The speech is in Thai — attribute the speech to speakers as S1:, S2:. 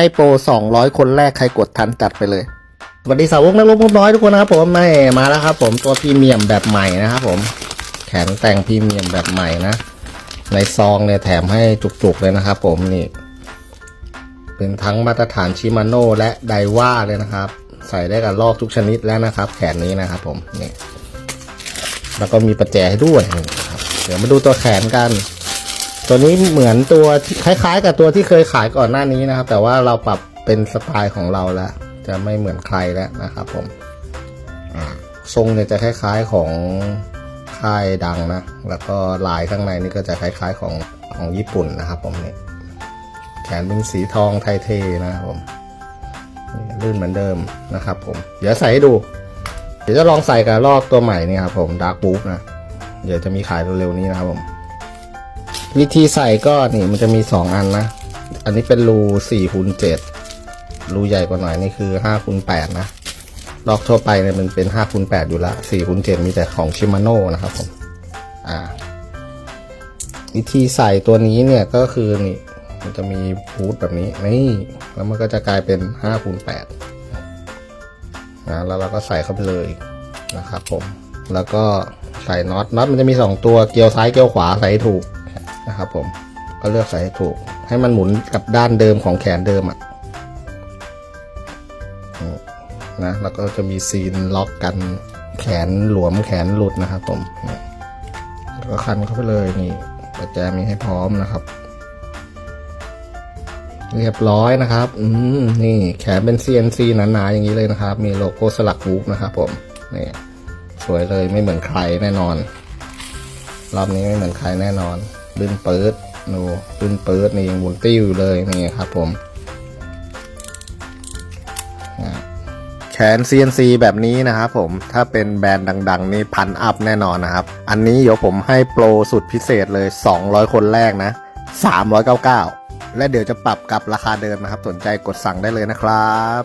S1: ให้โปร 200 คนแรกใครกดทันจัดไปเลย สวัสดีสาวกนักรบพบน้อยทุกคนนะครับผมไม่มาแล้วครับผมตัวพรีเมียมแบบใหม่นะครับผม แขนแต่งพรีเมียมแบบใหม่นะ ในซองเนี่ยแถมให้จุกๆเลยนะครับผมนี่ เป็นทั้งมาตรฐานชิมาโน่และไดว่าเลยนะครับ ใส่ได้กับลอกทุกชนิดแล้วนะครับ แขนนี้นะครับผมนี่แล้วก็มีประแจให้ด้วยครับ เดี๋ยวมาดูตัวแขนกัน ตัวนี้เหมือนตัวคล้ายๆ กับตัวที่เคยขายก่อนหน้านี้นะครับ แต่ว่าเราปรับเป็นสไตล์ของเราแล้ว จะไม่เหมือนใครแล้วนะครับผมทรงเนี่ยจะคล้ายๆของค่ายดังนะ แล้วก็ลายข้างในนี่ก็จะคล้ายๆของของญี่ปุ่นนะครับผมเนี่ยแขนเป็นสีทองไทยเทนะครับผมลื่นเหมือนเดิมนะครับผม เดี๋ยวใส่ให้ดู เดี๋ยวจะลองใส่กับลอกตัวใหม่นี่ครับผมดาร์กบุ๊นะ เดี๋ยวจะมีขายเร็วๆนี้นะครับผม วิธีใส่ก็นี่มันจะมีสองอันนะ อันนี้เป็นรูสี่คูณเจ็ดรูใหญ่กว่าหน่อยนี่คือห้าคูณแปดนะล็อกทั่วไปเนี่ยมันเป็นห้าคูณแปดอยู่ละสี่คูณเจ็ดมีแต่ของชิมาโน่นะครับผมอ่า วิธีใส่ตัวนี้เนี่ยก็คือนี่มันจะมีพูดแบบนี้นี่แล้วมันก็จะกลายเป็นห้าคูณแปดนะแล้วเราก็ใส่เข้าไปเลยนะครับผม แล้วก็ใส่น็อตน็อตมันจะมีสองตัวเกียวซ้ายเกียวขวาใส่ถูก นะครับผมก็เลือกใส่ให้ถูก ให้มันหมุนกับด้านเดิมของแขนเดิมอะนะแล้วก็จะมีซีนล็อกกันแขนหลวมแขนหลุดนะครับผมแล้วก็คันเข้าไปเลยนี่ประแจมีให้พร้อมนะครับ เรียบร้อยนะครับ อืมนี่แขนเป็น CNC หนาๆอย่างนี้เลยนะครับ มีโลโก้สลักวูฟนะครับผมนี่สวยเลยไม่เหมือนใครแน่นอน รอบนี้ไม่เหมือนใครแน่นอน ลื่นเปิดดูลื่นเปิดนี่ยังหมุนติ้วอยู่เลยนี่ครับผมแขน CNC แบบนี้นะครับผมถ้าเป็นแบรนด์ดัง ๆ นี่พันอัพแน่นอนนะครับ อันนี้เดี๋ยวผมให้โปรสุดพิเศษเลย 200 คนแรกนะ 399 และเดี๋ยวจะปรับกับราคาเดิมนะครับ สนใจกดสั่งได้เลยนะครับ